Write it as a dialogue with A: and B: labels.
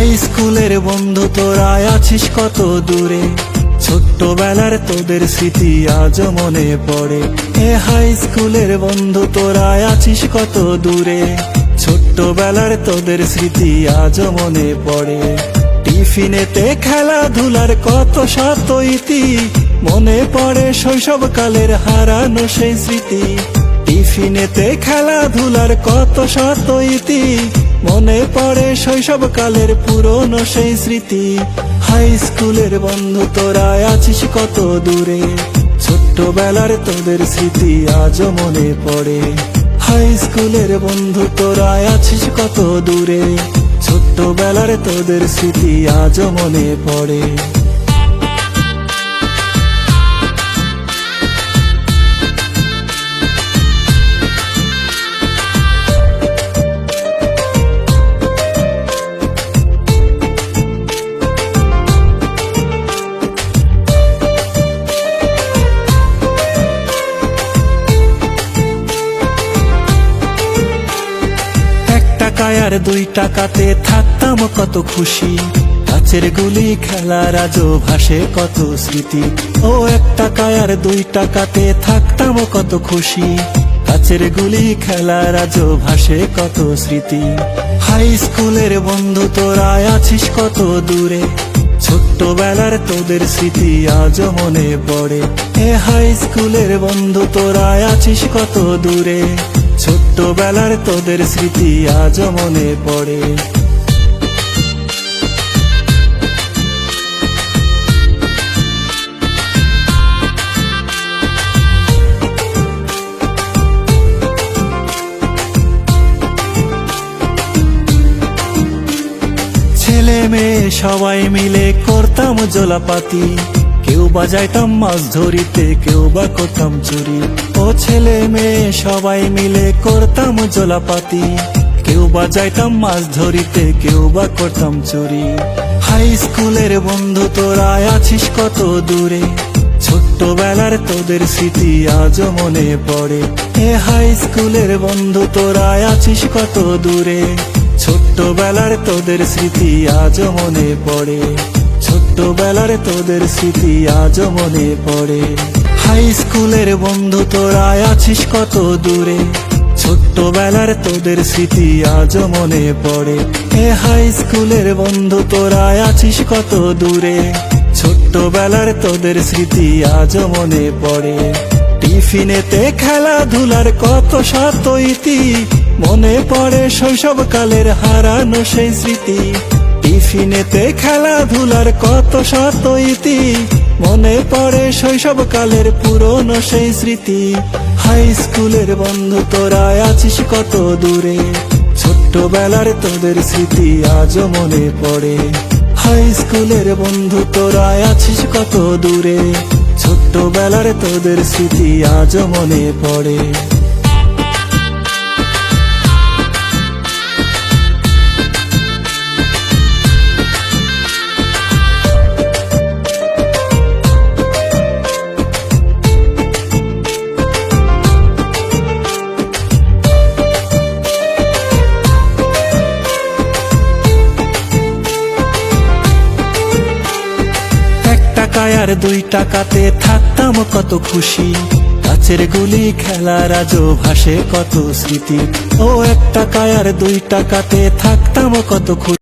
A: High স্কুলের বন্ধু, তোরা আছিস কত দূরে? ছোট্টবেলার তোদের স্মৃতি আজ মনে পড়ে। এ হাই স্কুলের বন্ধু, তোরা আছিস কত দূরে? ছোট্টবেলার তোদের স্মৃতি আজ মনে পড়ে। টিফিনেতে খেলাধুলার কত শত ইতি মনে পড়ে শৈশবকালের হারানো সেই স্মৃতি। টিফিনেতে খেলাধুলার কত শত ইতি মনে পড়ে শৈশব কালের পুরনো সেই স্মৃতি। হাই স্কুলের বন্ধু তোরা আছিস কত দূরে। ছোট্টবেলার তোদের স্মৃতি আজও মনে পড়ে। হাই স্কুলের বন্ধু তোরা আছিস কত দূরে। ছোট্টবেলার তোদের স্মৃতি আজও মনে পড়ে। টাকায় আর দুই টাকাতে থাকতাম কত খুশি। কাছের গুলি খেলার আজও ভাসে কত স্মৃতি। ও এক টাকায় আর দুই টাকাতে থাকতাম কত খুশি। কাছের গুলি খেলার আজও ভাসে কত স্মৃতি। হাই স্কুলের বন্ধু তোরা আছিস কত দূরে। ছোট্টবেলার তোদের স্মৃতি আজও মনে পড়ে। এ হাই স্কুলের বন্ধু তোরা আছিস কত দূরে। ছোট্টবেলার তোদের স্মৃতি আজও মনে পড়ে। ছেলে মেয়ে সবাই মিলে করতাম জোলাপাতি। কেউ বাজাইতাম মাছ ধরিতে, কেউ বা করতাম চুরি। ও ছেলে মেয়ে সবাই মিলে করতাম জোলাপাতি। কেউ বাজাইতাম মাছ ধরিতে, কেউ বা করতাম চুরি। হাই স্কুলের বন্ধু, তোরা আছিস কত দূরে? ছোট্টবেলার তোদের স্মৃতি আজও মনে পড়ে। এ হাই স্কুলের বন্ধু, তোরা আছিস কত দূরে? ছোট্টবেলার তোদের স্মৃতি আজও মনে পড়ে। ছোট্টবেলার তোদের স্মৃতি আজও মনে পড়ে। হাই স্কুলের বন্ধু তোরা আছিস কত দূরে? ছোট্টবেলার তোদের স্মৃতি আজও মনে পড়ে। এ হাই স্কুলের বন্ধু তোরা আছিস কত দূরে? ছোট্টবেলার তোদের স্মৃতি আজও মনে পড়ে। টিফিনেতে খেলাধুলার কত শত ইতি। মনে পড়ে শৈশবকালের হারানো সেই স্মৃতি। টিফিনেতে খেলাধুলার কত শত ইতি। মনে পড়ে শৈশবকালের পুরনো সেই স্মৃতি। হাই স্কুলের বন্ধু, তোরা আছিস কত দূরে? ছোট্টবেলার তোদের স্মৃতি আজও মনে পড়ে। হাই স্কুলের বন্ধু, তোরা আছিস কত দূরে? ছোট্টবেলার তোদের স্মৃতি আজও মনে পড়ে। আর দুই টাকাতে থাকতাম কত খুশি। কাছের গুলি খেলা আজও ভাসে কত স্মৃতি। ও এক টাকায় আর দুই টাকাতে থাকতাম কত খুশি।